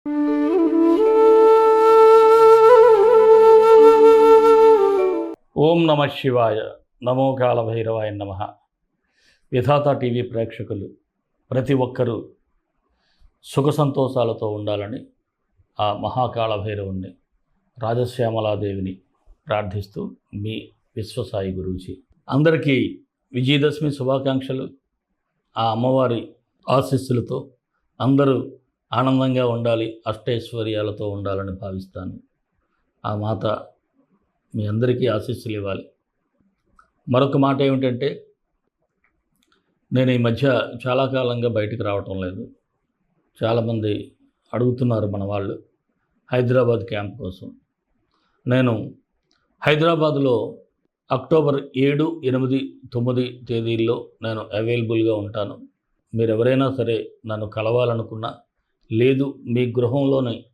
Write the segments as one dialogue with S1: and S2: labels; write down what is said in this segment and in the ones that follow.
S1: ఓం నమ శివాయ. నమో కాల భైరవాయ నమ. విధాత టీవీ ప్రేక్షకులు ప్రతి ఒక్కరూ సుఖ సంతోషాలతో ఉండాలని ఆ మహాకాళ భైరవుణ్ణి రాజశ్యామలాదేవిని ప్రార్థిస్తూ మీ విశ్వసాయి గురూజీ. అందరికీ విజయదశమి శుభాకాంక్షలు. ఆ అమ్మవారి ఆశీస్సులతో అందరూ ఆనందంగా ఉండాలి అష్టైశ్వర్యాలతో ఉండాలని భావిస్తాను. ఆ మాత మీ అందరికీ ఆశీస్సులు ఇవ్వాలి. మరొక మాట ఏమిటంటే నేను ఈ మధ్య చాలా కాలంగా బయటికి రావటం లేదు. చాలామంది అడుగుతున్నారు మన వాళ్ళు హైదరాబాద్ క్యాంప్ కోసం. నేను హైదరాబాద్లో అక్టోబర్ ఏడు ఎనిమిది తొమ్మిది తేదీల్లో నేను అవైలబుల్గా ఉంటాను. మీరు ఎవరైనా సరే నన్ను కలవాలనుకున్నా లేదు మీ గృహంలోనే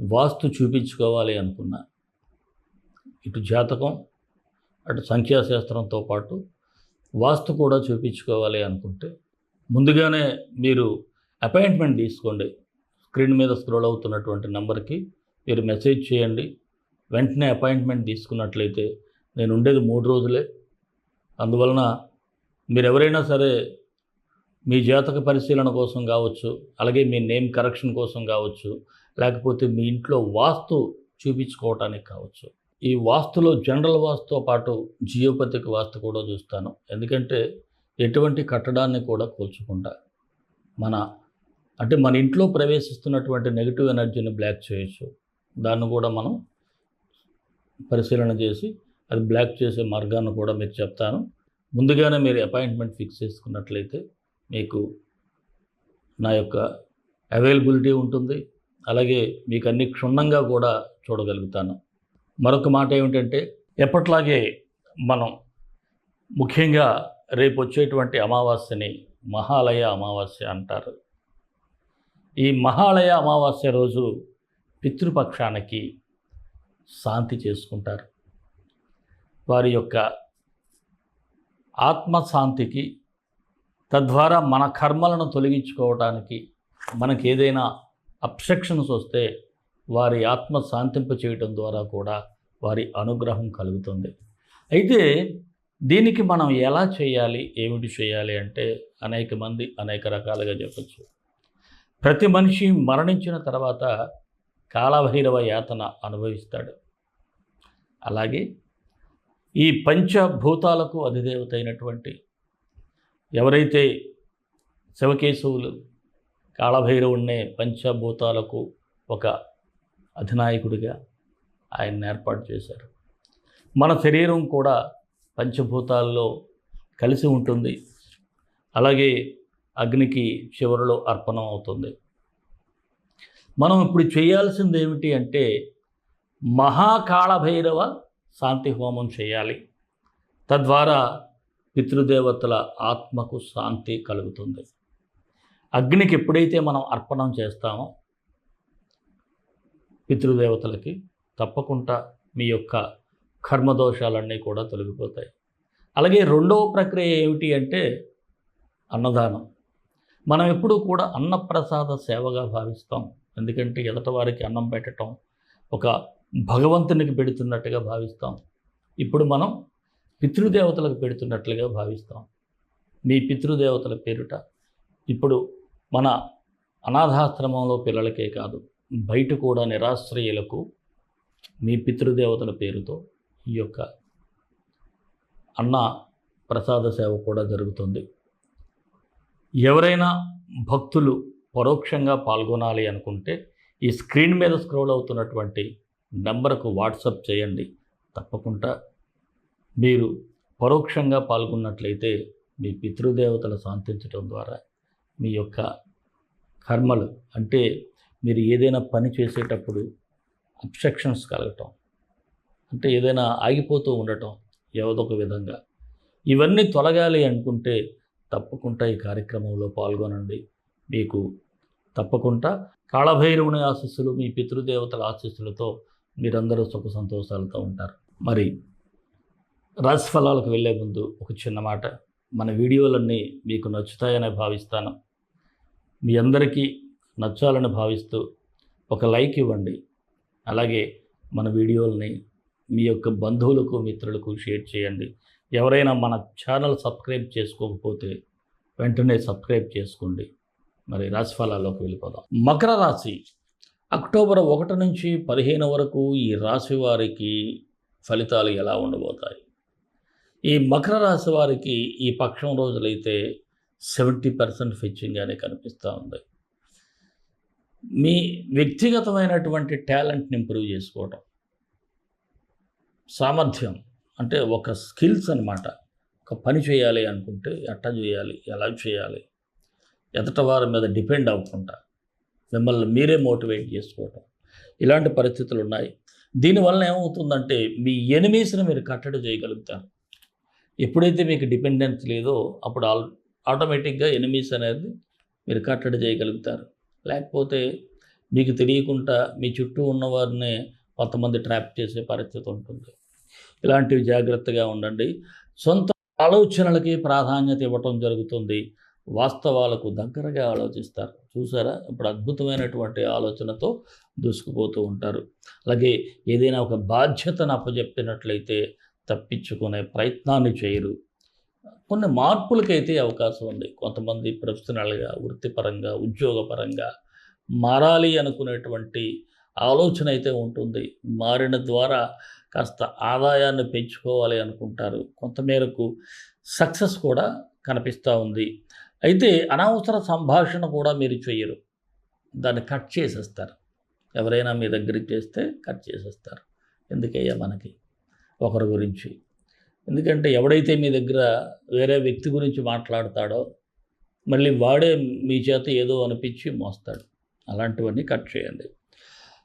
S1: వాస్తు చూపించుకోవాలి అనుకున్నా. ఇటు జాతకం అటు సంఖ్యాశాస్త్రంతో పాటు వాస్తు కూడా చూపించుకోవాలి అనుకుంటే ముందుగానే మీరు అపాయింట్మెంట్ తీసుకోండి. స్క్రీన్ మీద స్క్రోల్ అవుతున్నటువంటి నెంబర్కి మీరు మెసేజ్ చేయండి. వెంటనే అపాయింట్మెంట్ తీసుకున్నట్లయితే నేను ఉండేది మూడు రోజులే. అందువలన మీరు ఎవరైనా సరే మీ జాతక పరిశీలన కోసం కావచ్చు అలాగే మీ నేమ్ కరెక్షన్ కోసం కావచ్చు లేకపోతే మీ ఇంట్లో వాస్తు చూపించుకోవటానికి కావచ్చు. ఈ వాస్తులో జనరల్ వాస్తుతో పాటు జియోపతిక్ వాస్తు కూడా చూస్తాను. ఎందుకంటే ఎటువంటి కట్టడాన్ని కూడా కూల్చకుండా మన అంటే మన ఇంట్లో ప్రవేశిస్తున్నటువంటి నెగిటివ్ ఎనర్జీని బ్లాక్ చేయొచ్చు. దాన్ని కూడా మనం పరిశీలన చేసి అది బ్లాక్ చేసే మార్గాన్ని కూడా మీకు చెప్తాను. ముందుగానే మీరు అపాయింట్మెంట్ ఫిక్స్ చేసుకున్నట్లయితే మీకు నా యొక్క అవైలబిలిటీ ఉంటుంది. అలాగే మీకు అన్ని క్షుణ్ణంగా కూడా చూడగలుగుతాను. మరొక మాట ఏమిటంటే ఎప్పట్లాగే మనం ముఖ్యంగా రేపు వచ్చేటువంటి అమావాస్యని మహాలయ అమావాస్య అంటారు. ఈ మహాలయ అమావాస్య రోజు పితృపక్షానికి శాంతి చేసుకుంటారు. వారి యొక్క ఆత్మశాంతికి తద్వారా మన కర్మలను తొలగించుకోవటానికి మనకి ఏదైనా అబ్సెక్షన్స్ వస్తే వారి ఆత్మ శాంతింప చేయటం ద్వారా కూడా వారి అనుగ్రహం కలుగుతుంది. అయితే దీనికి మనం ఎలా చేయాలి ఏమిటి చేయాలి అంటే అనేక మంది అనేక రకాలుగా చెప్పచ్చు. ప్రతి మనిషి మరణించిన తర్వాత కాలభైరవ యాతన అనుభవిస్తాడు. అలాగే ఈ పంచభూతాలకు అధిదేవత అయినటువంటి ఎవరైతే శివకేశవులు కాళభైరవుణ్ణే పంచభూతాలకు ఒక అధినాయకుడిగా ఆయన ఏర్పాటు చేశారు. మన శరీరం కూడా పంచభూతాల్లో కలిసి ఉంటుంది. అలాగే అగ్నికి చివరిలో అర్పణం అవుతుంది. మనం ఇప్పుడు చేయాల్సింది ఏమిటి అంటే మహాకాళభైరవ శాంతి హోమం చేయాలి. తద్వారా పితృదేవతల ఆత్మకు శాంతి కలుగుతుంది. అగ్నికి ఎప్పుడైతే మనం అర్పణం చేస్తామో పితృదేవతలకి తప్పకుండా మీ యొక్క కర్మదోషాలన్నీ కూడా తొలగిపోతాయి. అలాగే రెండవ ప్రక్రియ ఏమిటి అంటే అన్నదానం. మనం ఎప్పుడూ కూడా అన్నప్రసాద సేవగా భావిస్తాం. ఎందుకంటే ఎదట వారికి అన్నం పెట్టడం ఒక భగవంతునికి పెడుతున్నట్టుగా భావిస్తాం. ఇప్పుడు మనం పితృదేవతలకు పెడుతున్నట్లుగా భావిస్తాం. మీ పితృదేవతల పేరుట. ఇప్పుడు మన అనాథాశ్రమంలో పిల్లలకే కాదు బయట కూడా నిరాశ్రయులకు మీ పితృదేవతల పేరుతో ఈ యొక్క అన్న ప్రసాద సేవ కూడా జరుగుతుంది. ఎవరైనా భక్తులు పరోక్షంగా పాల్గొనాలి అనుకుంటే ఈ స్క్రీన్ మీద స్క్రోల్ అవుతున్నటువంటి నెంబర్కు వాట్సప్ చేయండి. తప్పకుండా మీరు పరోక్షంగా పాల్గొన్నట్లయితే మీ పితృదేవతలు శాంతించడం ద్వారా మీ యొక్క కర్మలు అంటే మీరు ఏదైనా పని చేసేటప్పుడు అబ్స్ట్రక్షన్స్ కలగటం అంటే ఏదైనా ఆగిపోతూ ఉండటం ఏదొక విధంగా. ఇవన్నీ తొలగాలి అనుకుంటే తప్పకుండా ఈ కార్యక్రమంలో పాల్గొనండి. మీకు తప్పకుండా కాళభైరవుని ఆశస్సులు మీ పితృదేవతల ఆశీస్సులతో మీరందరూ సుఖ సంతోషాలతో ఉంటారు. మరి రాశి ఫలాలకు వెళ్ళే ముందు ఒక చిన్న మాట. మన వీడియోలన్నీ మీకు నచ్చుతాయని భావిస్తాను. మీ అందరికీ నచ్చాలని భావిస్తూ ఒక లైక్ ఇవ్వండి. అలాగే మన వీడియోల్ని మీ యొక్క బంధువులకు మిత్రులకు షేర్ చేయండి. ఎవరైనా మన ఛానల్ సబ్స్క్రైబ్ చేసుకోకపోతే వెంటనే సబ్స్క్రైబ్ చేసుకోండి. మరి రాశి ఫలాల్లోకి వెళ్ళిపోదాం. మకర రాశి. అక్టోబర్ ఒకటి నుంచి పదిహేను వరకు ఈ రాశి వారికి ఫలితాలు ఎలా ఉండబోతాయి? ఈ మకర రాశి వారికి ఈ పక్షం రోజులైతే సెవెంటీ పర్సెంట్ ఫిచ్చింగ్గానే కనిపిస్తూ ఉంది. మీ వ్యక్తిగతమైనటువంటి టాలెంట్ని ఇంప్రూవ్ చేసుకోవడం సామర్థ్యం అంటే ఒక స్కిల్స్ అనమాట ఒక పని చేయాలి అనుకుంటే ఎట్ట చేయాలి ఎలా చేయాలి ఎదట వారి మీద డిపెండ్ అవ్వకుండా మిమ్మల్ని మీరే మోటివేట్ చేసుకోవటం ఇలాంటి పరిస్థితులు ఉన్నాయి. దీనివల్ల ఏమవుతుందంటే మీ ఎనిమీస్ని మీరు కట్టడి చేయగలుగుతారు. ఎప్పుడైతే మీకు డిపెండెన్స్ లేదో అప్పుడు ఆల్ ఆటోమేటిక్గా ఎనిమీస్ అనేది మీరు కట్టడి చేయగలుగుతారు. లేకపోతే మీకు తెలియకుండా మీ చుట్టూ ఉన్నవారిని కొంతమంది ట్రాప్ చేసే పరిస్థితి ఉంటుంది. ఇలాంటివి జాగ్రత్తగా ఉండండి. సొంత ఆలోచనలకి ప్రాధాన్యత ఇవ్వటం జరుగుతుంది. వాస్తవాలకు దగ్గరగా ఆలోచిస్తారు. చూసారా? ఇప్పుడు అద్భుతమైనటువంటి ఆలోచనతో దూసుకుపోతూ ఉంటారు. అలాగే ఏదైనా ఒక బాధ్యతను అప్పచెప్పినట్లయితే తప్పించుకునే ప్రయత్నాన్ని చేయరు. కొన్ని మార్పులకైతే అవకాశం ఉంది. కొంతమంది ప్రొఫెషనల్గా వృత్తిపరంగా ఉద్యోగపరంగా మారాలి అనుకునేటువంటి ఆలోచన అయితే ఉంటుంది. మారిన ద్వారా కాస్త ఆదాయాన్ని పెంచుకోవాలి అనుకుంటారు. కొంతమేరకు సక్సెస్ కూడా కనిపిస్తూ ఉంది. అయితే అనవసర సంభాషణ కూడా మీరు చేయరు. దాన్ని కట్ చేసేస్తారు. ఎవరైనా మీ దగ్గరికి చేస్తే కట్ చేసేస్తారు. ఎందుకయ్యా మనకి? ఒకరి గురించి. ఎందుకంటే ఎవడైతే మీ దగ్గర వేరే వ్యక్తి గురించి మాట్లాడతాడో మళ్ళీ వాడే మీ చేత ఏదో అనిపించి మోస్తాడు. అలాంటివన్నీ కట్ చేయండి.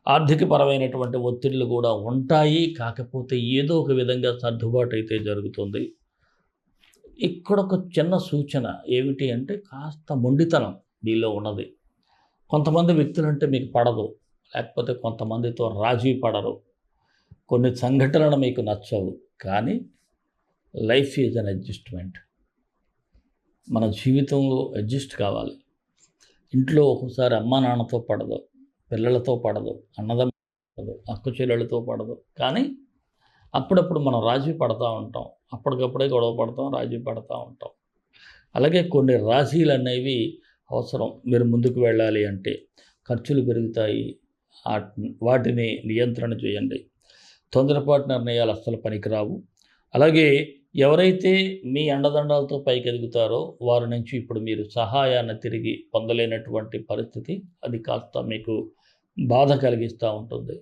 S1: ఆర్థికపరమైనటువంటి ఒత్తిళ్ళు కూడా ఉంటాయి. కాకపోతే ఏదో ఒక విధంగా సర్దుబాటు అయితే జరుగుతుంది. ఇక్కడ ఒక చిన్న సూచన ఏమిటి అంటే కాస్త మొండితనం మీలో ఉన్నది. కొంతమంది వ్యక్తులంటే మీకు పడదు. లేకపోతే కొంతమందితో రాజీ పడరు. కొన్ని సంఘటనలు మీకు నచ్చవు కానీ లైఫ్ ఈజ్ అన్ అడ్జస్ట్మెంట్. మన జీవితంలో అడ్జస్ట్ కావాలి. ఇంట్లో ఒక్కోసారి అమ్మా నాన్నతో పడదు పిల్లలతో పడదు అన్నదమ్మ పడదు అక్క చెల్లెళ్ళతో పడదు. కానీ అప్పుడప్పుడు మనం రాజీ పడతా ఉంటాం. అప్పటికప్పుడే గొడవ పడతాం రాజీ పడతా ఉంటాం. అలాగే కొన్ని రాశీలు అనేవి అవసరం. మీరు ముందుకు వెళ్ళాలి అంటే ఖర్చులు పెరుగుతాయి. వాటిని నియంత్రణ చేయండి. తొందరపాటు నిర్ణయాలు అస్సలు పనికిరావు. అలాగే ఎవరైతే మీ అండదండాలతో పైకి ఎదుగుతారో వారి నుంచి ఇప్పుడు మీరు సహాయాన్ని తిరిగి పొందలేనటువంటి పరిస్థితి అది కాస్త మీకు బాధ కలిగిస్తూ ఉంటుంది.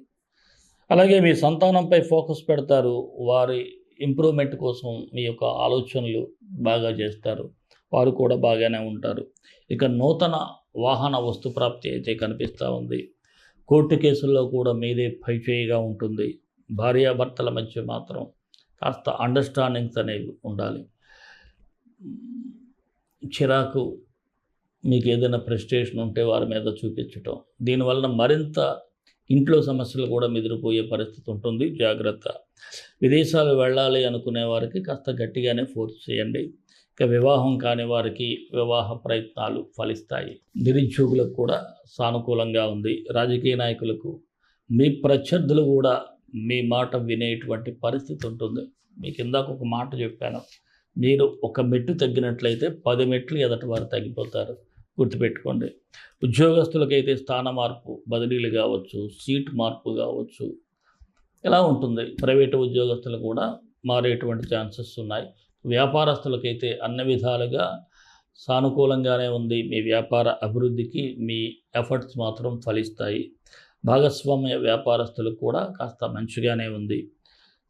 S1: అలాగే మీ సంతానంపై ఫోకస్ పెడతారు. వారి ఇంప్రూవ్మెంట్ కోసం మీ యొక్క ఆలోచనలు బాగా చేస్తారు. వారు కూడా బాగానే ఉంటారు. ఇక నూతన వాహన వస్తు ప్రాప్తి అయితే కనిపిస్తూ ఉంది. కోర్టు కేసుల్లో కూడా మీదే పైచేయిగా ఉంటుంది. భార్యాభర్తల మధ్య మాత్రం కాస్త అండర్స్టాండింగ్స్ అనేవి ఉండాలి. చిరాకు మీకు ఏదైనా ప్రెస్టేషన్ ఉంటే వారి మీద చూపించటం. దీనివలన మరింత ఇంట్లో సమస్యలు కూడా మెదిరిపోయే పరిస్థితి ఉంటుంది. జాగ్రత్త. విదేశాలు వెళ్ళాలి అనుకునే వారికి కాస్త గట్టిగానే ఫోర్స్ చేయండి. ఇక వివాహం కాని వారికి వివాహ ప్రయత్నాలు ఫలిస్తాయి. నిరుద్యోగులకు కూడా సానుకూలంగా ఉంది. రాజకీయ నాయకులకు మీ ప్రత్యర్థులు కూడా మీ మాట వినేటువంటి పరిస్థితి ఉంటుంది. మీకు ఇందాక ఒక మాట చెప్పాను. మీరు ఒక మెట్టు తగ్గినట్లయితే పది మెట్లు ఎదటి వారు తగ్గిపోతారు. గుర్తుపెట్టుకోండి. ఉద్యోగస్తులకైతే స్థాన మార్పు బదిలీలు కావచ్చు సీట్ మార్పు కావచ్చు ఇలా ఉంటుంది. ప్రైవేటు ఉద్యోగస్తులు కూడా మారేటువంటి ఛాన్సెస్ ఉన్నాయి. వ్యాపారస్తులకైతే అన్ని విధాలుగా సానుకూలంగానే ఉంది. మీ వ్యాపార అభివృద్ధికి మీ ఎఫర్ట్స్ మాత్రం ఫలిస్తాయి. భాగస్వామ్య వ్యాపారస్తులకు కూడా కాస్త మంచిగానే ఉంది.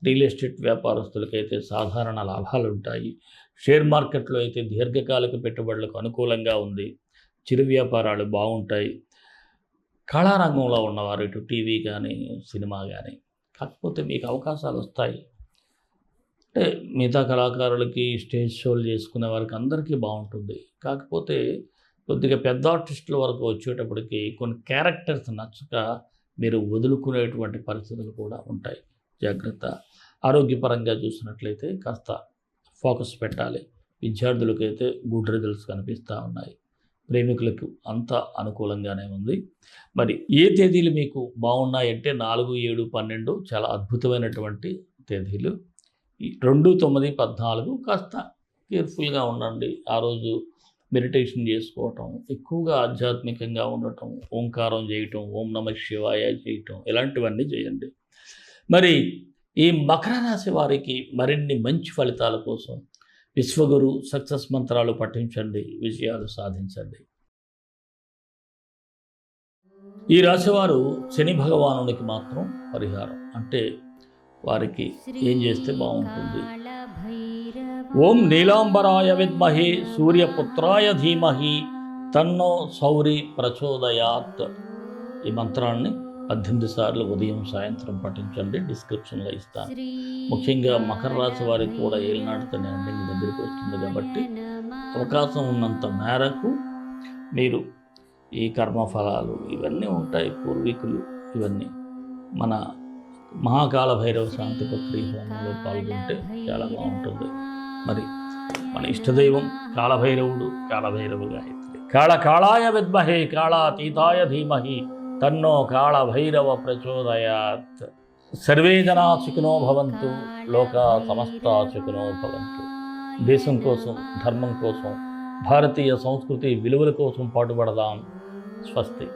S1: రియల్ ఎస్టేట్ వ్యాపారస్తులకైతే సాధారణ లాభాలు ఉంటాయి షేర్ మార్కెట్లో అయితే దీర్ఘకాలిక పెట్టుబడులకు అనుకూలంగా ఉంది. చిరు వ్యాపారాలు బాగుంటాయి. కళారంగంలో ఉన్నవారు ఇటు టీవీ కానీ సినిమా కానీ కాకపోతే మీకు అవకాశాలు వస్తాయి. అంటే మిగతా కళాకారులకి స్టేజ్ షోలు చేసుకునే వారికి అందరికీ బాగుంటుంది. కాకపోతే కొద్దిగా పెద్ద ఆర్టిస్టుల వరకు వచ్చేటప్పటికి కొన్ని క్యారెక్టర్స్ నచ్చక మీరు వదులుకునేటువంటి పరిస్థితులు కూడా ఉంటాయి. జాగ్రత్త. ఆరోగ్యపరంగా చూసినట్లయితే కాస్త ఫోకస్ పెట్టాలి. విద్యార్థులకైతే గుడ్ రిజల్ట్స్ కనిపిస్తూ ఉన్నాయి. ప్రేమికులకు అంత అనుకూలంగానే ఉంది. మరి ఏ తేదీలు మీకు బాగున్నాయంటే నాలుగు ఏడు పన్నెండు చాలా అద్భుతమైనటువంటి తేదీలు. ఈ రెండు తొమ్మిది పద్నాలుగు కాస్త కేర్ఫుల్గా ఉండండి. ఆ రోజు మెడిటేషన్ చేసుకోవటం ఎక్కువగా ఆధ్యాత్మికంగా ఉండటం ఓంకారం చేయటం ఓం నమ శివాయ చేయటం ఇలాంటివన్నీ చేయండి. మరి ఈ మకర రాశి వారికి మరిన్ని మంచి ఫలితాల కోసం విశ్వగురు సక్సెస్ మంత్రాలు పఠించండి విజయాలు సాధించండి. ఈ రాశివారు శని భగవానునికి మాత్రం పరిహారం. అంటే వారికి ఏం చేస్తే బాగుంటుంది. ఓం నీలాంబరాయ విద్మహే సూర్యపుత్రాయ ధీమహి తన్నో సౌరి ప్రచోదయాత్. ఈ మంత్రాన్ని పద్దెనిమిది సార్లు ఉదయం సాయంత్రం పఠించండి. డిస్క్రిప్షన్లో ఇస్తాను. ముఖ్యంగా మకర రాశి వారికి కూడా ఏలినాటితోనే ఎండింగ్ దగ్గరికి వస్తుంది కాబట్టి అవకాశం ఉన్నంత మేరకు మీరు ఈ కర్మఫలాలు ఇవన్నీ ఉంటాయి పూర్వీకులు ఇవన్నీ మన మహాకాల భైరవ శాంతి ప్రక్రియ హోమంలో పాల్గొంటే చాలా బాగుంటుంది. మరి మన ఇష్టదైవం కాళభైరవుడు కాళభైరవ గాయత్రి కాళ కాళాయ విద్మహే కాళాతీతాయ ధీమహి తన్నో కాళభైరవ ప్రచోదయాత్. సర్వే జనా సుఖినో భవంతు లోక సమస్త సుఖినో భవంతు. దేశం కోసం ధర్మం కోసం భారతీయ సంస్కృతి విలువల కోసం పాటుపడదాం. స్వస్తి.